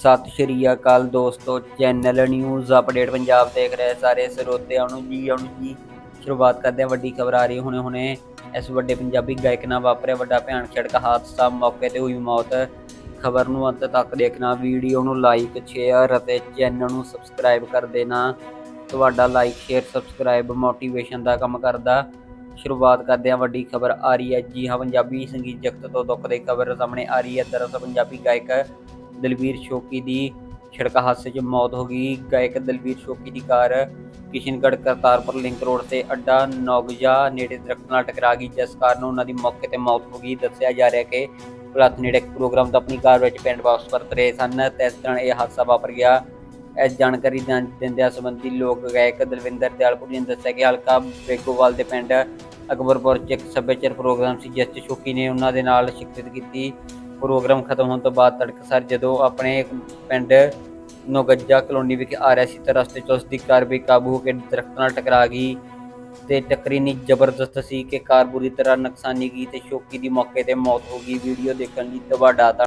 ਸਤਿ ਸ਼੍ਰੀ ਅਕਾਲ ਦੋਸਤੋ channel news update Punjab ਦੇਖ ਰਹੇ ਸਾਰੇ ਸਰੋਤਿਆਂ ਨੂੰ ਜੀ ਆਉਣ ਜੀ ਸ਼ੁਰੂਆਤ ਕਰਦੇ ਹਾਂ ਵੱਡੀ ਖਬਰ ਆ ਰਹੀ ਹੁਣੇ ਹੁਣੇ। ਇਸ ਵੱਡੇ ਪੰਜਾਬੀ ਗਾਇਕ ਨਾਲ ਵਾਪਰਿਆ ਵੱਡਾ ਭਿਆਨਕ ਸੜਕ ਹਾਦਸਾ, ਮੌਕੇ ਤੇ ਹੋਈ ਮੌਤ। ਖਬਰ ਨੂੰ ਅੰਤ ਤੱਕ ਦੇਖਣਾ, ਵੀਡੀਓ ਨੂੰ ਲਾਈਕ ਸ਼ੇਅਰ ਅਤੇ ਚੈਨਲ ਨੂੰ ਸਬਸਕ੍ਰਾਈਬ ਕਰ ਦੇਣਾ। ਤੁਹਾਡਾ ਲਾਈਕ ਸ਼ੇਅਰ ਸਬਸਕ੍ਰਾਈਬ ਮੋਟੀਵੇਸ਼ਨ ਦਾ ਕੰਮ ਕਰਦਾ। ਸ਼ੁਰੂਆਤ ਕਰਦੇ ਹਾਂ ਵੱਡੀ ਖਬਰ ਆ ਰਹੀ ਹੈ ਜੀ, ਹਾਂ ਪੰਜਾਬੀ ਸੰਗੀਤ ਜਗਤ ਤੋਂ ਦੁੱਖ ਦੀ ਖਬਰ ਸਾਹਮਣੇ ਆ ਰਹੀ ਹੈ। ਦਰਅਸਲ ਪੰਜਾਬੀ ਗਾਇਕ ਦਲਵੀਰ ਸ਼ੋਕੀ ਦੀ ਸੜਕ ਹਾਦਸੇ 'ਚ ਮੌਤ ਹੋ ਗਈ। ਗਾਇਕ ਦਲਵੀਰ ਸ਼ੋਕੀ ਦੀ car Kishangarh Kartarpur link road ਤੇ ਅੱਡਾ ਨੌਗਜਾ ਨੇੜੇ ਦਰਖਤ ਨਾਲ ਟਕਰਾ ਗਈ, ਜਿਸ ਕਾਰਨ ਉਹਨਾਂ ਦੀ ਮੌਕੇ ਤੇ ਮੌਤ ਹੋ ਗਈ। ਦੱਸਿਆ ਜਾ ਰਿਹਾ ਕਿ ਪੁਲਤ ਨੇੜੇ ਪ੍ਰੋਗਰਾਮ ਤੋਂ ਆਪਣੀ ਕਾਰ ਵਿੱਚ ਪਿੰਡ ਵਾਪਸ ਪਰਤ ਰਹੇ ਸਨ। ਤੇ ਇਸ ਤਰ੍ਹਾਂ ਇਹ ਹਾਦਸਾ ਵਾਪਰ ਗਿਆ। ਇਸ ਜਾਣਕਾਰੀ ਦਿੰਦਿਆਂ ਸੰਬੰਧੀ ਲੋਕ ਗਾਇਕ ਦਲਵਿੰਦਰ ਦਿਆਲਪੁਰੀ ਨੇ ਦੱਸਿਆ ਕਿ ਹਲਕਾ ਬੇਗੋਵਾਲ ਦੇ ਪਿੰਡ ਅਕਬਰਪੁਰ 'ਚ ਇੱਕ ਸੱਭਿਆਚਾਰ ਪ੍ਰੋਗਰਾਮ ਸੀ, ਜਿਸ 'ਚ ਸ਼ੋਕੀ ਨੇ ਉਹਨਾਂ ਦੇ ਨਾਲ ਸ਼ਿਰਕਤ ਕੀਤੀ। ਪ੍ਰੋਗਰਾਮ ਖਤਮ ਹੋਣ ਤੋਂ ਬਾਅਦ ਤੜਕਸਾਰ ਜਦੋਂ ਆਪਣੇ ਪਿੰਡ ਨੋਗੱਜਾ ਕਲੋਨੀ ਵਿਖੇ ਆ ਰਿਹਾ ਸੀ ਤਾਂ ਰਸਤੇ 'ਚ ਉਸ ਦੀ ਕਾਰ ਬੇਕਾਬੂ ਹੋ ਕੇ ਦਰਖਤ ਨਾਲ ਟਕਰਾ ਗਈ ਤੇ ਟੱਕਰੀ ਇੰਨੀ ਜ਼ਬਰਦਸਤ ਸੀ ਕਿ ਕਾਰ ਬੁਰੀ ਤਰ੍ਹਾਂ ਨੁਕਸਾਨੀ ਗਈ ਤੇ ਸ਼ੋਕੀ ਦੀ ਮੌਕੇ ਤੇ ਮੌਤ ਹੋ ਗਈ। ਵੀਡੀਓ ਦੇਖਣ ਲਈ ਤੁਹਾਡਾ